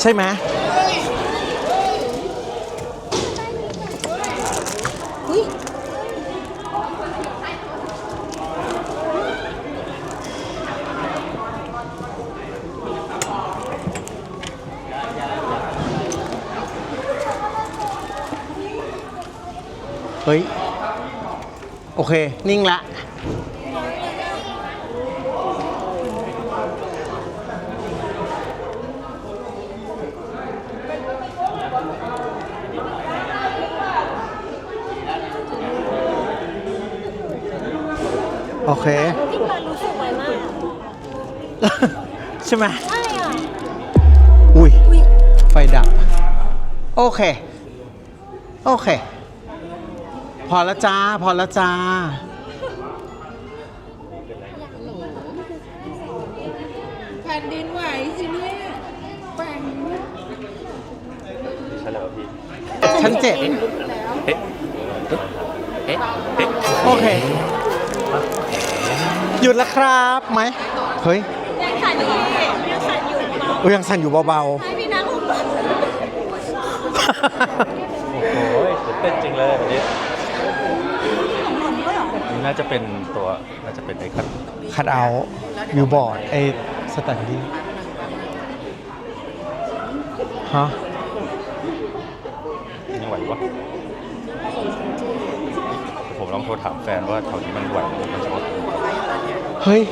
ใช่ไหมเฮ้ย โอเค นิ่งละ โอเคพี่ปานรู้สึกไวมากใช่ไหมใช่อะอุ้ยอุ้ยไฟดับ โอเค โอเค พอแล้วจ้า พอแล้วจ้า แผ่นดินไหวสิเนี่ยแป่งใช่แล้วพี่ ชั้นเจ็ดเอ๊ะเอ๊ะ เอ๊ะ โอเค หยุดแล้วครับไหมเฮ้ยยังสั่นอยู่ยังสั่นอยู่เบาโอ้ยยังสั่นอยู่เบาๆให้พี่นั่งลงมาๆโอ้ยตื่นเต้นจริงเลยวันนี้นี่น่าจะเป็นตัวน่าจะเป็นไอ้คันคัดเอาวิวบอร์ดไอ้สแตนดี้ฮะยังไหววะผมลองโทรถามแฟนว่าแถวนี้มันไหวหรือมันจะ เฮ้ย